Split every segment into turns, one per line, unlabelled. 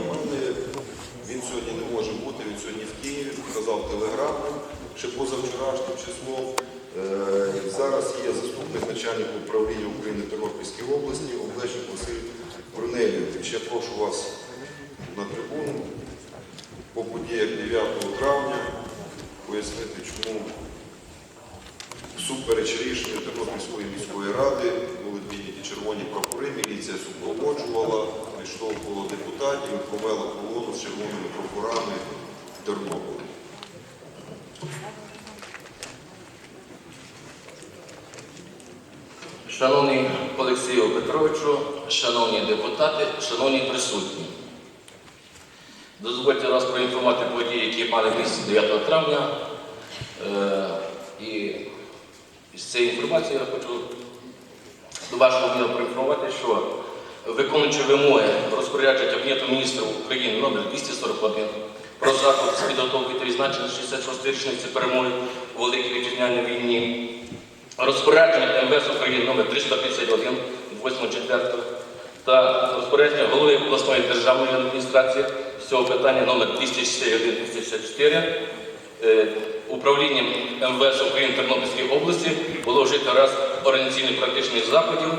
мене. Він сьогодні не може бути, він сьогодні в Києві, показав телеграму ще позавчорашнім числом. Е, Зараз є заступник начальника управління України Тернопільській області Олешник Василь Корнелійович. Я прошу вас на трибуну по подіях 9 травня пояснити, чому всупереч рішенню Тернопільської міської ради були підняті червоні прапори, міліція відштовхувала депутатів і провела колону з червоними прапорами в Тернополі.
Шановний Олексію Петровичу, шановні депутати, шановні присутні. Дозвольте вас проінформувати події, які мали місце 9 травня. Е, І з цієї інформації я хочу до вашого проінформувати, що виконуючи вимоги розпорядження Кабінету міністрів України номер 241 про заход з підготовки та відзначення 66 річниці перемоги у Великій Вітчизняній війні, розпорядження МВС України номер 351 8.4 та розпорядження голови обласної державної адміністрації з цього питання номер 261-264 е, управлінням МВС України Тернопільської області було вжито раз організаційних практичних заходів,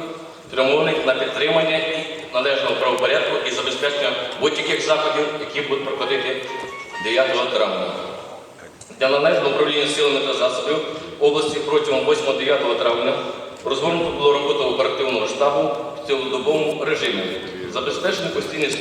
спрямованих на підтримання і належного правопорядку і забезпечення будь-яких заходів, які будуть проходити 9 травня. Для належного управління силами та засобів області протягом 8-9 травня розгорнуто було роботу оперативного штабу в цілодобовому режимі. Забезпечено постійний